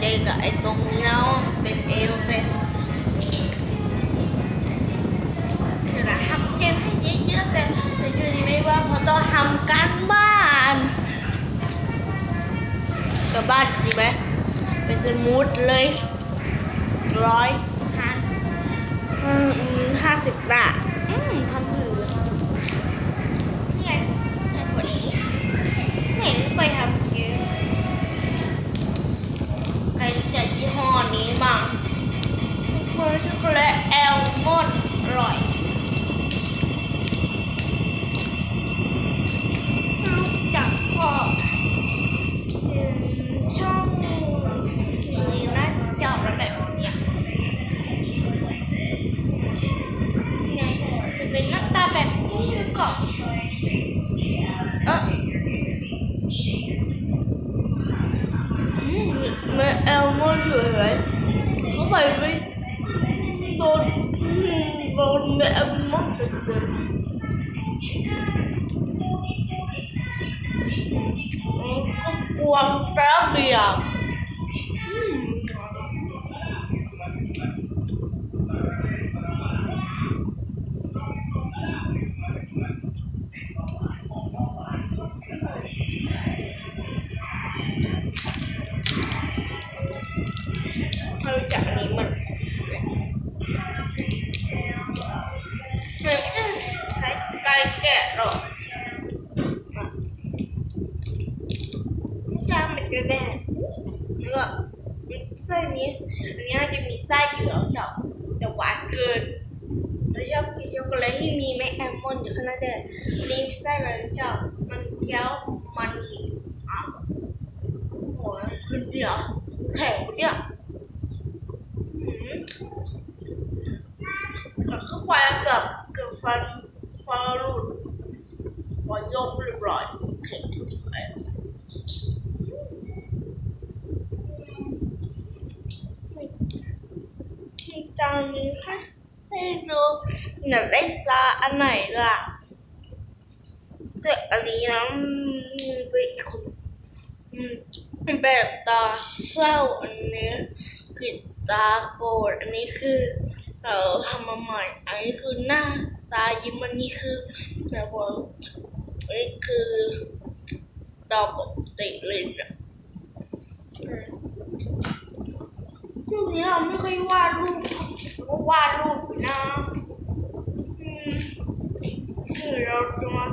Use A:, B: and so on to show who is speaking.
A: ใจกับไอ้ตรงนี้แล้วเป็นเอวเป็นเดี๋ยวนะทำเกมให้เยอะๆแต่ในช่วงนี้ไม่ว่าเพราะต้องทำการบ้านกับบ้านจริงไหมเป็นสมูทเลยร้อยห้าห้าสิบหน้าทำผือนี่ไงนี่กว่านี้นี่ไปทำ เบอร์ช็อกโกแลตแอลมอนด์อร่อยไม่รู้จักก็เห็นช่องสีน่าจะจับแล้วแบบเนี้ยไงจะเป็นหน้าตาแบบนี้แล้วก็เออ อืมแม่แอลมอนอยู่ไหนเขาไปไม่ con con mẹ mất rồi. Có quần cá bìa. Hãy subscribe cho kênh Ghiền Mì Gõ Để không bỏ lỡ những video hấp dẫn ไม่ใช่นจะแน่แล้วก็ไส้นี้อันนี้จะมีไส้อยู่แล้วจ้ะแต่หวานเกินแล้วชอบกินช็อกโกแลตที่มีแม่แอลมอนอยู่ข้างในแต่นี่ไส้อะไรจ้ะมันเคี้ยวมันอีกอะโอ้ยคือเดียวแข็งเนี่ยกัดเข้าไปกับกับฟันฟันหลุดฟันยกเรียบร้อยเข็ดทิ้งไปที่ต อนนี้ค่ะให้ดูหนังได้ตาอันไหนล่ะแต่อันนี้นะมีไปอีกคนอืมเป็นแบบตาเศร้าอันนี้คือตาโกรธอันนี้คือเราทำมาใหม่อันนี้คือหน้าตายิ้มอันนี้คือแบบว่าอันนี้คือดาวปกติเลยนะช่วงนี้เราไม่ค่อยวาดรูป ก็วาดรูปอยู่นะอืมคือเราจะมา